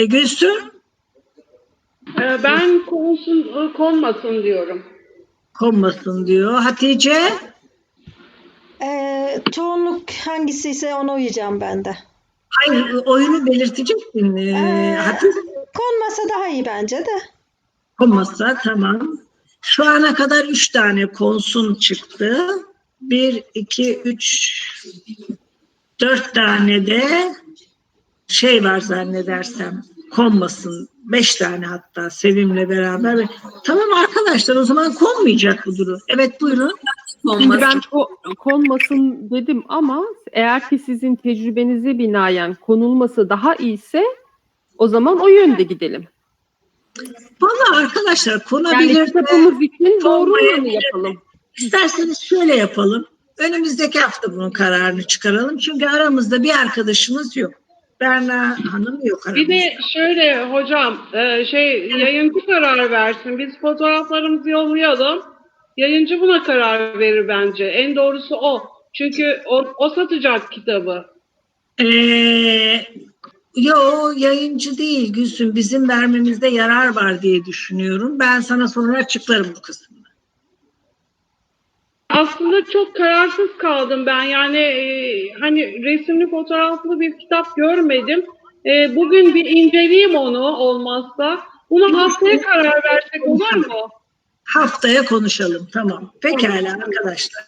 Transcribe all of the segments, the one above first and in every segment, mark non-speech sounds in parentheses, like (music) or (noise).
E Gülsüm Ee, ben konsun, konmasın diyorum. konmasın diyor. Hatice Ee, çoğunluk hangisi ise ona uyacağım ben de. hayır oyunu belirteceksin. Ee, Ee, Hatice Konmasa daha iyi bence de. konmasa tamam. Şu ana kadar üç tane konsun çıktı. Bir, iki, üç, dört tane de şey var zannedersem konmasın. Beş tane hatta Sevim'le beraber. Tamam arkadaşlar o zaman konmayacak bu durum. Evet buyurun. Şimdi ben ko- konmasın dedim ama eğer ki sizin tecrübenize binaen konulması daha iyiyse o zaman o yönde gidelim. Valla arkadaşlar Yani konabilir de kitabımız için doğru de. yapalım. İsterseniz şöyle yapalım. Önümüzdeki hafta bunun kararını çıkaralım. Çünkü aramızda bir arkadaşımız yok. Berna Hanım yok aramızda. Bir de şöyle hocam e, şey yayıncı karar versin. Biz fotoğraflarımızı yollayalım. Yayıncı buna karar verir bence. En doğrusu o. Çünkü o, o satacak kitabı. Ee, yo yayıncı değil Gülsüm. Bizim vermemizde yarar var diye düşünüyorum. Ben sana sonra açıklarım bu kısmını. Aslında çok kararsız kaldım ben. Yani e, hani resimli fotoğraflı bir kitap görmedim. E, bugün bir inceleyeyim onu olmazsa. Bunu haftaya karar versek olur mu? Haftaya konuşalım. Tamam. Pekala arkadaşlar.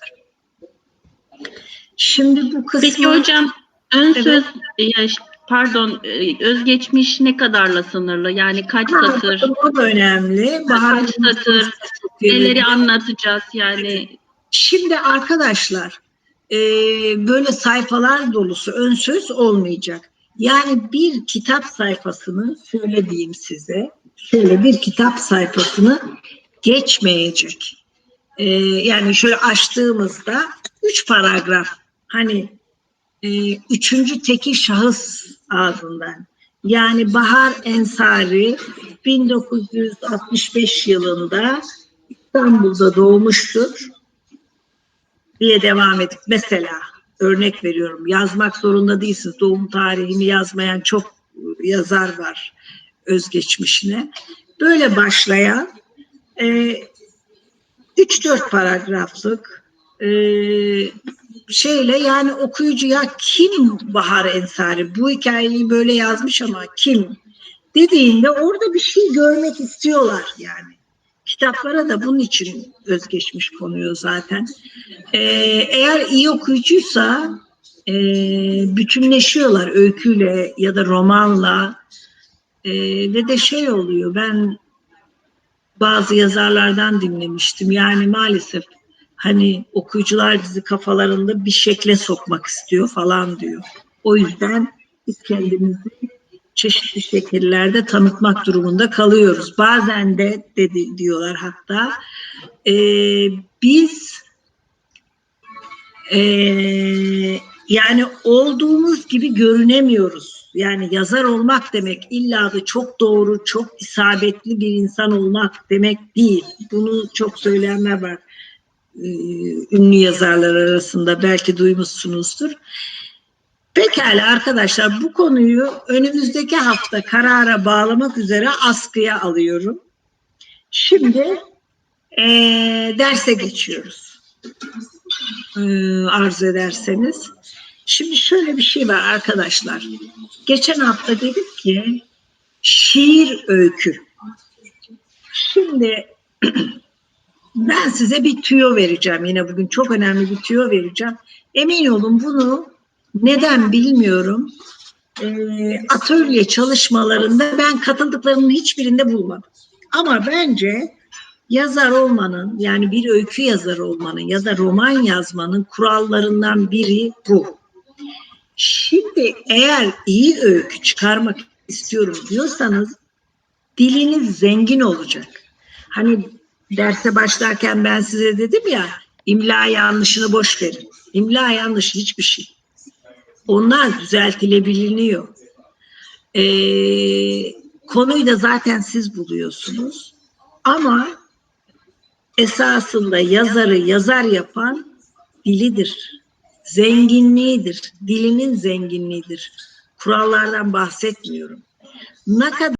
Şimdi bu kısmı... Peki hocam ön Evet. söz ya, pardon e, özgeçmiş ne kadarla sınırlı? Yani kaç Ha, satır? O da önemli. Bahar Kaç satır? Neleri anlatacağız yani? Şimdi arkadaşlar e, böyle sayfalar dolusu ön söz olmayacak. Yani bir kitap sayfasını şöyle diyeyim size. Şöyle bir kitap sayfasını geçmeyecek. E, yani şöyle açtığımızda üç paragraf hani e, üçüncü tekil şahıs ağzından. Yani Bahar Ensari 1965 yılında İstanbul'da doğmuştur diye devam edip mesela örnek veriyorum yazmak zorunda değilsiniz. Doğum tarihini yazmayan çok yazar var özgeçmişine. Böyle başlayan e, 3-4 paragraflık e, şeyle yani okuyucuya kim Bahar Ensari bu hikayeyi böyle yazmış ama kim dediğinde orada bir şey görmek istiyorlar yani. Kitaplara da bunun için özgeçmiş konuyor zaten. Ee, eğer iyi okuyucuysa e, bütünleşiyorlar öyküyle ya da romanla Ee, ve de şey oluyor ben bazı yazarlardan dinlemiştim yani maalesef hani okuyucular bizi kafalarında bir şekle sokmak istiyor falan diyor. O yüzden biz kendimizi çeşitli şekillerde tanıtmak durumunda kalıyoruz. Bazen de dedi diyorlar hatta e, biz e, yani olduğumuz gibi görünemiyoruz. Yani yazar olmak demek illa da çok doğru, çok isabetli bir insan olmak demek değil. Bunu çok söyleyenler var. e, ünlü yazarlar arasında belki duymuşsunuzdur. Pekala arkadaşlar bu konuyu önümüzdeki hafta karara bağlamak üzere askıya alıyorum. Şimdi eee, derse geçiyoruz. Eee, arzu ederseniz. Şimdi şöyle bir şey var arkadaşlar. Geçen hafta dedik ki şiir öykü. Şimdi (clears throat) ben size bir tüyo vereceğim. Yine bugün çok önemli bir tüyo vereceğim. Emin olun bunu neden bilmiyorum. Ee, atölye çalışmalarında ben katıldıklarının hiçbirinde bulmadım. Ama bence yazar olmanın yani bir öykü yazarı olmanın ya da roman yazmanın kurallarından biri bu. Şimdi eğer iyi öykü çıkarmak istiyorum diyorsanız diliniz zengin olacak. Hani derse başlarken ben size dedim ya imla yanlışını boş verin. İmla yanlışı hiçbir şey. Onlar düzeltilebiliyor. Ee, konuyu da zaten siz buluyorsunuz. Ama esasında yazarı yazar yapan dilidir. Zenginliğidir. Dilinin zenginliğidir. Kurallardan bahsetmiyorum. ne kadar